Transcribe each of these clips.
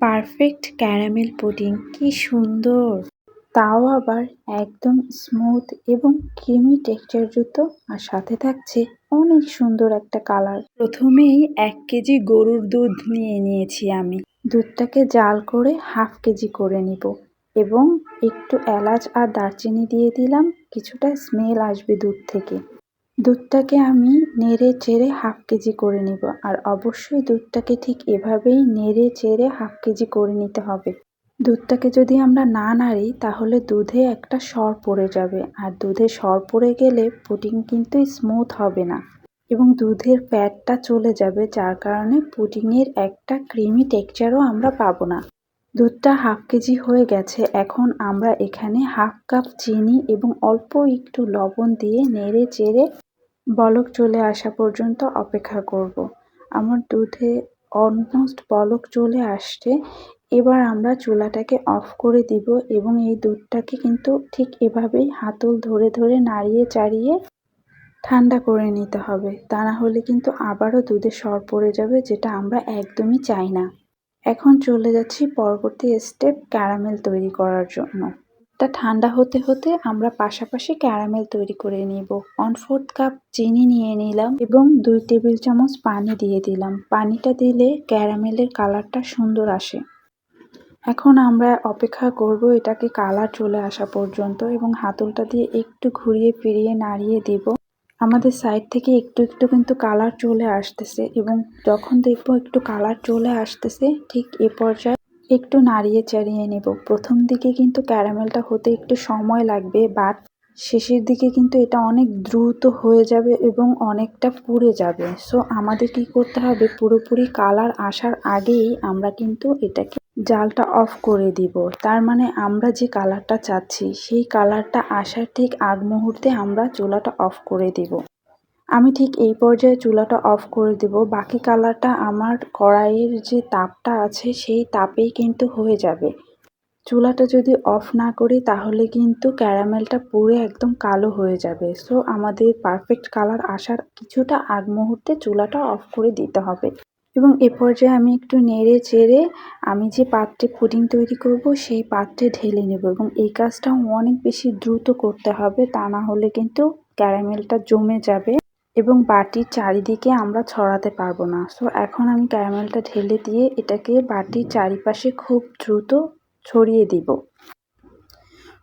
Perfect caramel pudding, কি সুন্দর। তাও আবার একদম স্মুথ এবং ক্রিমি টেক্সচারযুক্ত আর সাথে থাকছে অনেক সুন্দর একটা কালার। প্রথমেই এক কেজি গরুর দুধ নিয়ে নিয়েছি আমি। দুধটাকে জাল করে হাফ কেজি করে নিব এবং একটু এলাচ আর দারচিনি দিয়ে দিলাম, কিছুটা স্মেল আসবে দুধ থেকে। দুধটাকে আমি নেড়ে চেড়ে হাফ কেজি করে নিব। আর অবশ্যই দুধটাকে ঠিক এভাবেই নেড়ে চেড়ে হাফ কেজি করে নিতে হবে। দুধটাকে যদি আমরা না নাড়ি, তাহলে দুধে একটা সর পড়ে যাবে। আর দুধে সর পড়ে গেলে পুডিং কিন্তু স্মুথ হবে না। এবং দুধের ফ্যাটটা চলে যাবে, যার কারণে পুডিংয়ের একটা ক্রিমি টেক্সচারও আমরা পাবো না। দুধটা হাফ কেজি হয়ে গেছে। এখন আমরা এখানে হাফ কাপ চিনি এবং অল্প একটু লবণ দিয়ে নেড়ে চেড়ে বলক চলে আসা পর্যন্ত অপেক্ষা করব। আমার দুধে অলমোস্ট বলক চলে আসছে। এবার আমরা চুলাটাকে অফ করে দিব এবং এই দুধটাকে কিন্তু ঠিক এভাবেই হাতল ধরে ধরে নাড়িয়ে চাড়িয়ে ঠান্ডা করে নিতে হবে। তা না হলে কিন্তু আবারও দুধে সর পড়ে যাবে, যেটা আমরা একদমই চাই না। এখন চলে যাচ্ছি পরবর্তী স্টেপ ক্যারামেল তৈরি করার জন্য। তা ঠান্ডা হতে হতে আমরা পাশাপাশি ক্যারামেল তৈরি করে নিব। ওয়ান ফোর্থ কাপ চিনি নিয়ে নিলাম এবং দুই টেবিল চামচ পানি দিয়ে দিলাম। পানিটা দিলে ক্যারামেলের কালারটা সুন্দর আসে। এখন আমরা অপেক্ষা করব এটাকে কালার চলে আসা পর্যন্ত এবং হাতলটা দিয়ে একটু ঘুরিয়ে ফিরিয়ে নাড়িয়ে দিব। আমাদের সাইড থেকে একটু একটু কিন্তু কালার চলে আসতেছে এবং যখন দেখব একটু কালার চলে আসতেছে, ঠিক এ পর্যায়ে একটু নাড়িয়ে চাড়িয়ে নেব। প্রথম দিকে কিন্তু ক্যারামেলটা হতে একটু সময় লাগবে, বাট শেষের দিকে কিন্তু এটা অনেক দ্রুত হয়ে যাবে এবং অনেকটা পুড়ে যাবে। সো আমাদের কি করতে হবে? পুরোপুরি কালার আসার আগেই আমরা কিন্তু এটাকে জালটা অফ করে দিব। তার মানে আমরা যে কালারটা চাচ্ছি, সেই কালারটা আসার ঠিক আগ মুহূর্তে আমরা চুলাটা অফ করে দিব। আমি ঠিক এই পর্যায়ে চুলাটা অফ করে দেব। বাকি কালারটা আমার কড়াইয়ের যে তাপটা আছে, সেই তাপেই কিন্তু হয়ে যাবে। চুলাটা যদি অফ না করি, তাহলে কিন্তু ক্যারামেলটা পুরো একদম কালো হয়ে যাবে। সো আমাদের পারফেক্ট কালার আসার কিছুটা আগ মুহূর্তে চুলাটা অফ করে দিতে হবে। এবং এ পর্যায়ে আমি একটু নেড়ে চেড়ে আমি যে পাত্রে পুডিং তৈরি করব, সেই পাত্রে ঢেলে নেব। এবং এই কাজটা অনেক বেশি দ্রুত করতে হবে, তা না হলে কিন্তু ক্যারামেলটা জমে যাবে। এবং বাটির চারিদিকে আমরা ছড়াতে পারব না। সো এখন আমি ক্যারামেলটা ঢেলে দিয়ে এটাকে বাটির চারিপাশে খুব দ্রুত ছড়িয়ে দিব।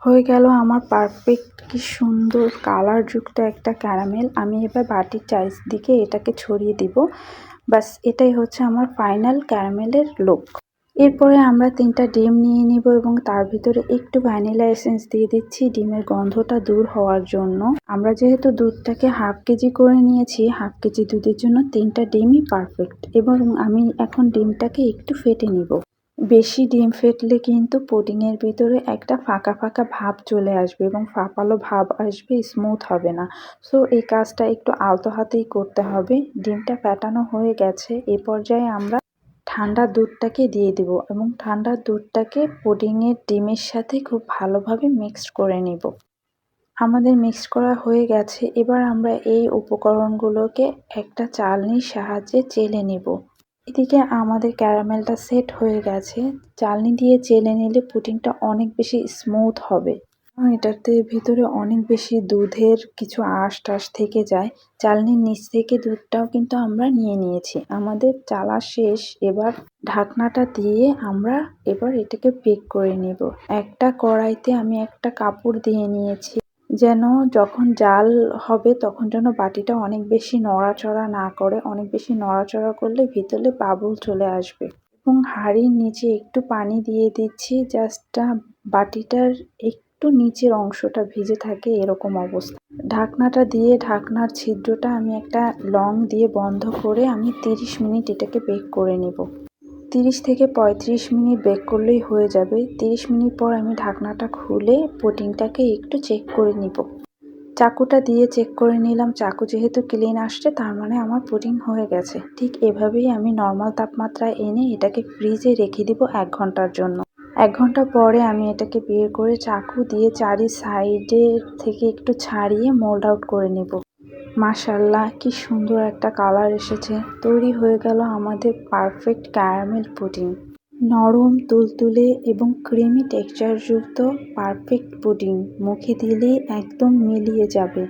হয়ে গেল আমার পারফেক্ট কি সুন্দর কালারযুক্ত একটা ক্যারামেল। আমি এবার বাটির চারিদিকে এটাকে ছড়িয়ে দিব। বাস এটাই হচ্ছে আমার ফাইনাল ক্যারামেলের লুক এরপরে আমরা তিনটা ডিম নিয়ে নিব এবং তার ভিতরে একটু ভ্যানিলা এসেন্স দিয়ে দিচ্ছি ডিমের গন্ধটা দূর হওয়ার জন্য। আমরা যেহেতু দুধটাকে হাফ কেজি করে নিয়েছি, হাফ কেজি দুধের জন্য তিনটা ডিমই পারফেক্ট এবং আমি এখন ডিমটাকে একটু ফেটে নিব। বেশি ডিম ফেটলে কিন্তু পুডিংয়ের ভিতরে একটা ফাঁকা ফাঁকা ভাব চলে আসবে এবং ফাঁপালো ভাব আসবে স্মুথ হবে না। সো এই কাজটা একটু আলতো হাতেই করতে হবে। ডিমটা ফ্যাটানো হয়ে গেছে। এ পর্যায়ে আমরা ঠান্ডা দুধটাকে দিয়ে দিব এবং ঠান্ডা দুধটাকে পুডিংয়ের ডিমের সাথে খুব ভালোভাবে মিক্সড করে নিব। আমাদের মিক্স করা হয়ে গেছে, এবার আমরা এই উপকরণগুলোকে একটা চালনির সাহায্যে চেলে নেব। এদিকে আমাদের ক্যারামেলটা সেট হয়ে গেছে। চালনি দিয়ে চেলে নিলে পুডিংটা অনেক বেশি স্মুথ হবে। এটাতে ভিতরে অনেক বেশি দুধের কিছু আঁশ টাশ থেকে যায়। চালনির নিচ থেকে দুধটাও কিন্তু আমরা নিয়ে নিয়েছি। আমাদের চালা শেষ, এবার ঢাকনাটা দিয়ে আমরা এবার এটাকে বেক করে নেব। একটা কড়াইতে আমি একটা কাপড় দিয়ে নিয়েছি। যেন যখন জাল হবে, তখন যেন বাটিটা অনেক বেশি নড়াচড়া না করে, অনেক বেশি নড়াচড়া করলে ভিতরে বাবুল চলে আসবে। এবং হাঁড়ির নিচে একটু পানি দিয়ে দিচ্ছি। জাস্ট বাটিটার একটু নিচের অংশটা ভিজে থাকে এরকম অবস্থা। ঢাকনাটা দিয়ে ঢাকনার ছিদ্রটা আমি একটা লং দিয়ে বন্ধ করে আমি তিরিশ মিনিট এটাকে বেক করে নেব। তিরিশ থেকে পঁয়ত্রিশ মিনিট বেক করলেই হয়ে যাবে। তিরিশ মিনিট পর আমি ঢাকনাটা খুলে পুডিংটাকে একটু চেক করে নিব। চাকুটা দিয়ে চেক করে নিলাম। চাকু যেহেতু ক্লিন আসছে, তার মানে আমার পুডিং হয়ে গেছে। ঠিক এভাবেই আমি নর্মাল তাপমাত্রায় এনে এটাকে ফ্রিজে রেখে দিব এক ঘণ্টার জন্য। এক ঘণ্টা পরে আমি এটাকে বের করে চাকু দিয়ে চারি সাইডে থেকে একটু ছাড়িয়ে মোল্ড আউট করে নেব। মাশাল্লাহ কি সুন্দর একটা কালার এসেছে। তৈরি হয়ে গেল আমাদের পারফেক্ট ক্যারামেল পুডিং নরম, তুলতুলে এবং ক্রিমি টেক্সচার যুক্ত পারফেক্ট পুডিং মুখে দিলে একদম মিলিয়ে যাবে।